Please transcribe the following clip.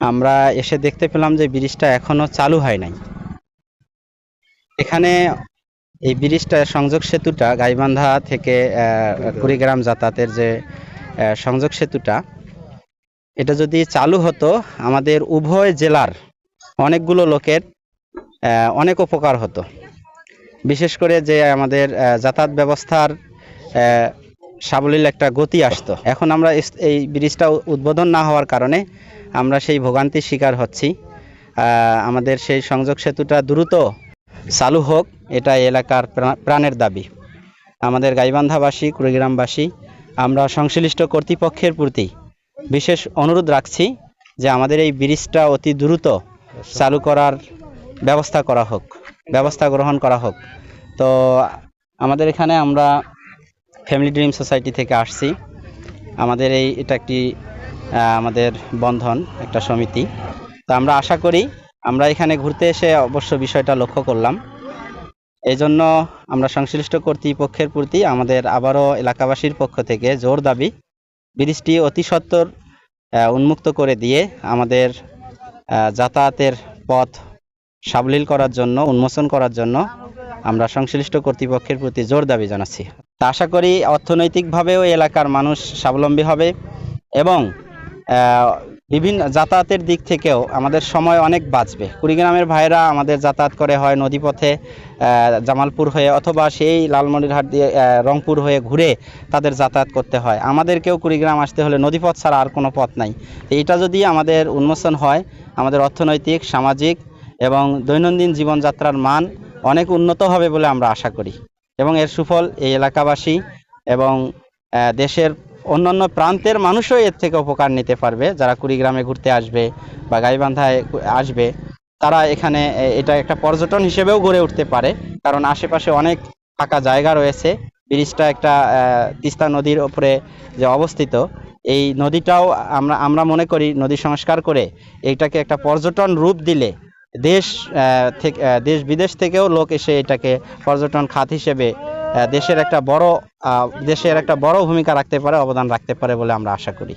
আমরা এসে দেখতে পেলাম যে ব্রিজটা এখনও চালু হয় নাই। এখানে এই ব্রিজটা সংযোগ সেতুটা গাইবান্ধা থেকে কুড়িগ্রাম যাতায়াতের যে সংযোগ সেতুটা, এটা যদি চালু হতো, আমাদের উভয় জেলার অনেকগুলো লোকের অনেক উপকার হতো। বিশেষ করে যে আমাদের যাতায়াত ব্যবস্থার সাবলীল একটা গতি আসতো। এখন আমরা এই ব্রিজটা উদ্বোধন না হওয়ার কারণে আমরা সেই ভোগান্তির শিকার হচ্ছি। আমাদের সেই সংযোগ সেতুটা দ্রুত চালু হোক এটা এলাকার প্রা- প্রাণের দাবি। আমাদের গাইবান্ধাবাসী, কুড়িগ্রামবাসী, আমরা সংশ্লিষ্ট কর্তৃপক্ষের প্রতি বিশেষ অনুরোধ রাখছি যে আমাদের এই ব্রিজটা অতি দ্রুত চালু করার ব্যবস্থা করা হোক, ব্যবস্থা গ্রহণ করা হোক। তো আমাদের এখানে আমরা ফ্যামিলি ড্রিম সোসাইটি থেকে আসছি। আমাদের এই, এটা একটি আমাদের বন্ধন, একটা সমিতি। তো আমরা আশা করি আমরা এখানে ঘুরতে এসে অবশ্য বিষয়টা লক্ষ্য করলাম। এই জন্য আমরা সংশ্লিষ্ট কর্তৃপক্ষের প্রতি আমাদের আবারও এলাকাবাসীর পক্ষ থেকে জোর দাবি, ব্রিজটি অতি সত্বর উন্মুক্ত করে দিয়ে আমাদের যাতায়াতের পথ সাবলীল করার জন্য, উন্মোচন করার জন্য আমরা সংশ্লিষ্ট কর্তৃপক্ষের প্রতি জোর দাবি জানাচ্ছি। তা আশা করি অর্থনৈতিকভাবেও এলাকার মানুষ স্বাবলম্বী হবে এবং বিভিন্ন যাতায়াতের দিক থেকেও আমাদের সময় অনেক বাঁচবে। কুড়িগ্রামের ভাইরা আমাদের যাতায়াত করে হয় নদীপথে জামালপুর হয়ে অথবা সেই লালমনিরহাট দিয়ে রংপুর হয়ে ঘুরে তাদের যাতায়াত করতে হয়। আমাদেরকেও কুড়িগ্রাম আসতে হলে নদীপথ ছাড়া আর কোনো পথ নাই। এইটা যদি আমাদের উন্মোচন হয়, আমাদের অর্থনৈতিক, সামাজিক এবং দৈনন্দিন জীবনযাত্রার মান অনেক উন্নত হবে বলে আমরা আশা করি। এবং এর সুফল এই এলাকাবাসী এবং দেশের অন্যান্য প্রান্তের মানুষও এর থেকে উপকার নিতে পারবে। যারা কুড়িগ্রামে ঘুরতে আসবে বা গাইবান্ধায় আসবে, তারা এখানে এটা একটা পর্যটন হিসেবেও গড়ে উঠতে পারে। কারণ আশেপাশে অনেক ফাঁকা জায়গা রয়েছে। ব্রিজটা একটা তিস্তা নদীর ওপরে যে অবস্থিত, এই নদীটাও আমরা আমরা মনে করি নদী সংস্কার করে, এইটাকে একটা পর্যটন রূপ দিলে দেশ থেকে দেশ বিদেশ থেকেও লোক এসে এটাকে পর্যটন খাত হিসেবে দেশের একটা বড় দেশের একটা বড় ভূমিকা রাখতে পারে, অবদান রাখতে পারে বলে আমরা আশা করি।